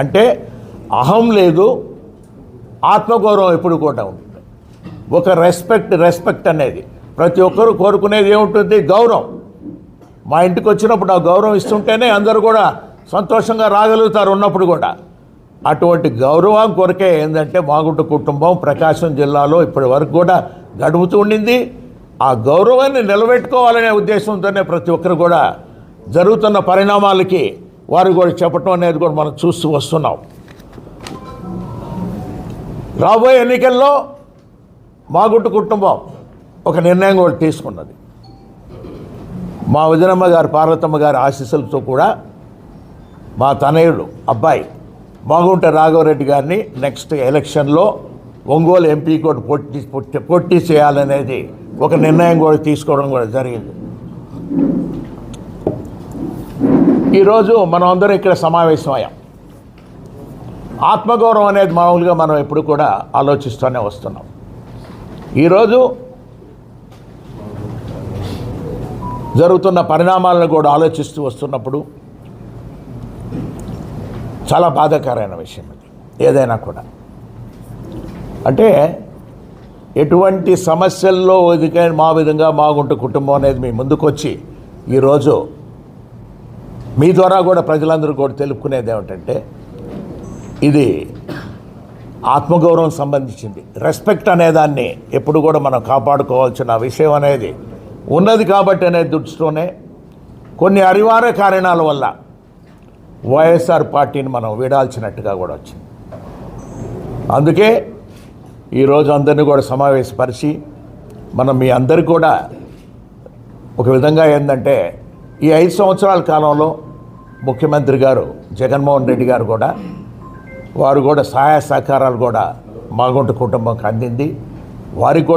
అంటే అహం లేదు ఆత్మగౌరవం ఎప్పుడు కూడా ఉంటుంది. ఒక రెస్పెక్ట్ రెస్పెక్ట్ అనేది. ప్రతి ఒక్కరూ కోరుకునేది ఏముంటుంది? గౌరవం. మా ఇంటికి వచ్చినప్పుడు ఆ గౌరవం ఇస్తుంటేనే అందరూ కూడా సంతోషంగా రాగలుగుతారు ఉన్నప్పుడు కూడా. అటువంటి గౌరవం కొరకే ఏంటంటే మాగుంట కుటుంబం ప్రకాశం జిల్లాలో ఇప్పటి వరకు కూడా గడుపుతూ ఉండింది. ఆ గౌరవాన్ని నిలబెట్టుకోవాలనే ఉద్దేశంతోనే ప్రతి ఒక్కరు కూడా జరుగుతున్న పరిణామాలకి వారు కూడా చెప్పటం అనేది కూడా మనం చూస్తూ వస్తున్నాం. రాబోయే ఎన్నికల్లో మాగుంట కుటుంబం ఒక నిర్ణయం కూడా తీసుకున్నది. మా వదినమ్మ గారు పార్వతమ్మ గారి ఆశీస్సులతో కూడా మా తనయుడు అబ్బాయి మాగుంట రాఘవరెడ్డి గారిని నెక్స్ట్ ఎలక్షన్లో ఒంగోలు ఎంపీ కూడా పోటీ పోటీ- పోటీ చేయాలనేది ఒక నిర్ణయం కూడా తీసుకోవడం కూడా జరిగింది. ఈరోజు మనం అందరం ఇక్కడ సమావేశమయ్యాం. ఆత్మగౌరవం అనేది మామూలుగా మనం ఎప్పుడు కూడా ఆలోచిస్తూనే వస్తున్నాం. ఈరోజు జరుగుతున్న పరిణామాలను కూడా ఆలోచిస్తూ వస్తున్నప్పుడు చాలా బాధాకరమైన విషయం ఇది ఏదైనా కూడా. అంటే ఎటువంటి సమస్యల్లో ఎదుకే మా విధంగా మాగుంట కుటుంబం అనేది మీ ముందుకొచ్చి ఈరోజు మీ ద్వారా కూడా ప్రజలందరూ కూడా తెలుపుకునేది ఏమిటంటే ఇది ఆత్మగౌరవం సంబంధించింది. రెస్పెక్ట్ అనేదాన్ని ఎప్పుడు కూడా మనం కాపాడుకోవాల్సిన విషయం అనేది ఉన్నది కాబట్టి అనే దృష్టితోనే కొన్ని అనివార్య కారణాల వల్ల వైఎస్ఆర్ పార్టీని మనం వీడాల్సినట్టుగా కూడా వచ్చింది. అందుకే ఈరోజు అందరినీ కూడా సమావేశపరిచి మనం మీ అందరికి కూడా ఒక విధంగా ఏంటంటే ఈ ఐదు సంవత్సరాల కాలంలో ముఖ్యమంత్రి గారు జగన్మోహన్ రెడ్డి గారు కూడా వారు కూడా సహాయ సహకారాలు కూడా మాగుంట కుటుంబంకి అందింది. వారికి కూడా